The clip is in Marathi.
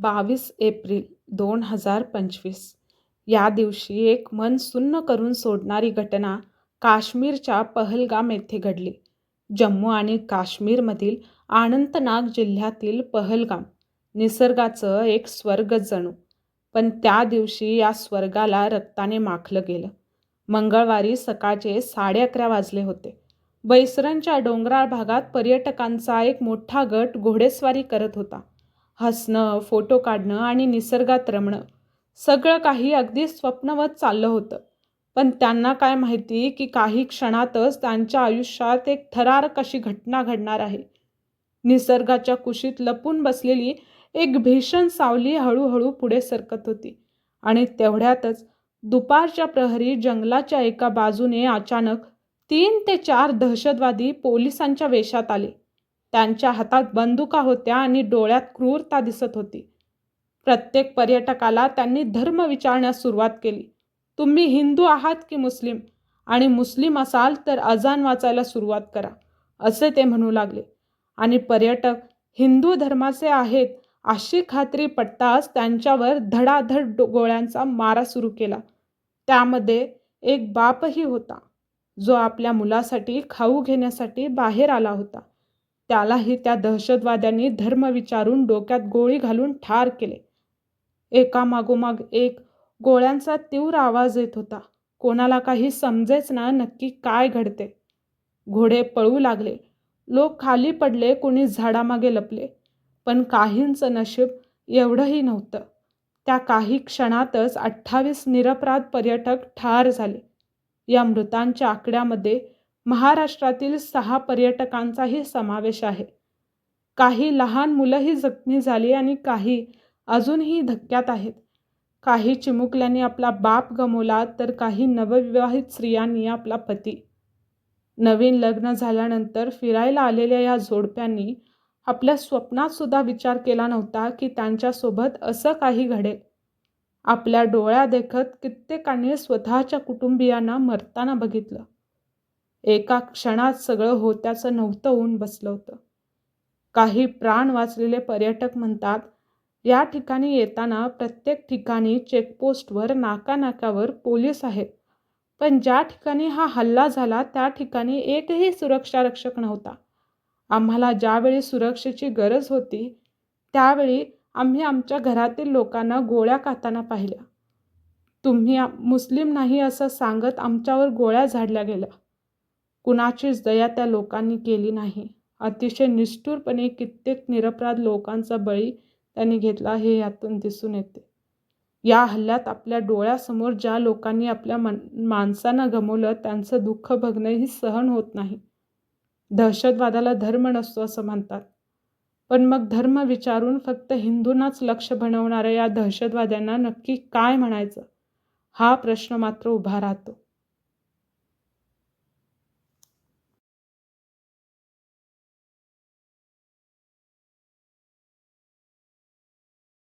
बावीस एप्रिल दोन हजार पंचवीस. या दिवशी एक मन सुन्न करून सोडणारी घटना काश्मीरच्या पहलगाम येथे घडली. जम्मू आणि काश्मीरमधील अनंतनाग जिल्ह्यातील पहलगाम निसर्गाचं एक स्वर्ग जणू. पण त्या दिवशी या स्वर्गाला रक्ताने माखलं गेलं. मंगळवारी सकाळचे साडे अकरा वाजले होते. बैसरणच्या डोंगराळ भागात पर्यटकांचा एक मोठा गट घोडेस्वारी करत होता. हसणं फोटो काढणं आणि निसर्गात रमणं सगळं काही अगदी स्वप्नवत चाललं होतं. पण त्यांना काय माहिती की काही क्षणातच त्यांच्या आयुष्यात एक थरारक अशी घटना घडणार आहे. निसर्गाच्या कुशीत लपून बसलेली एक भीषण सावली हळूहळू पुढे सरकत होती आणि तेवढ्यातच दुपारच्या प्रहरी जंगलाच्या एका बाजूने अचानक तीन ते चार दहशतवादी पोलिसांच्या वेशात आले. त्यांच्या हातात बंदुका होत्या आणि डोळ्यात क्रूरता दिसत होती. प्रत्येक पर्यटकाला त्यांनी धर्म विचारण्यास सुरुवात केली. तुम्ही हिंदू आहात की मुस्लिम? आणि मुस्लिम असाल तर अजान वाचायला सुरुवात करा असे ते म्हणू लागले. आणि पर्यटक हिंदू धर्माचे आहेत अशी खात्री पटताच त्यांच्यावर धडाधड गोळ्यांचा मारा सुरू केला. त्यामध्ये एक बापही होता जो आपल्या मुलासाठी खाऊ घेण्यासाठी बाहेर आला होता. त्यालाही त्या दहशतवाद्यांनी धर्म विचारून डोक्यात गोळी घालून ठार केले. एकामागोमाग एक गोळ्यांचा तीव्र आवाज येत होता. कोणाला काही समजेच ना नक्की काय घडते. घोडे पळू लागले. लोक खाली पडले कोणी झाडामागे लपले. पण काहींचं नशीब एवढंही नव्हतं. त्या काही क्षणातच अठ्ठावीस निरपराध पर्यटक ठार झाले. या मृतांच्या आकड्यामध्ये महाराष्ट्रातील सहा पर्यटकांचाही समावेश आहे. काही लहान मुलंही जखमी झाली आणि काही अजूनही धक्क्यात आहेत. काही चिमुकल्यांनी आपला बाप गमवला तर काही नवविवाहित स्त्रियांनी आपला पती. नवीन लग्न झाल्यानंतर फिरायला आलेल्या या जोडप्यांनी आपल्या स्वप्नात सुद्धा विचार केला नव्हता की त्यांच्यासोबत असं काही घडेल. आपल्या डोळ्या देखत कित्येकांनी स्वतःच्या कुटुंबियांना मरताना बघितलं. एका क्षणात सगळं होत्याचं नव्हतं होऊन बसलं होतं. काही प्राण वाचलेले पर्यटक म्हणतात या ठिकाणी येताना प्रत्येक ठिकाणी चेकपोस्टवर नाकानाकावर पोलीस आहेत. पण ज्या ठिकाणी हा हल्ला झाला त्या ठिकाणी एकही सुरक्षारक्षक नव्हता. आम्हाला ज्यावेळी सुरक्षेची गरज होती त्यावेळी आम्ही आमच्या घरातील लोकांना गोळ्या खाताना पाहिल्या. तुम्ही मुस्लिम नाही असं सांगत आमच्यावर गोळ्या झाडल्या गेल्या. कुणाचीच दया त्या लोकांनी केली नाही. अतिशय निष्ठुरपणे कित्येक निरपराध लोकांचा बळी त्यांनी घेतला हे यातून दिसून येते. या हल्ल्यात आपल्या डोळ्यासमोर ज्या लोकांनी आपल्या मन माणसांना गमवलं त्यांचं दुःख बघणंही सहन होत नाही. दहशतवादाला धर्म नसतो असं म्हणतात. पण मग धर्म विचारून फक्त हिंदूंनाच लक्ष बनवणाऱ्या या दहशतवाद्यांना नक्की काय म्हणायचं? हा प्रश्न मात्र उभा राहतो.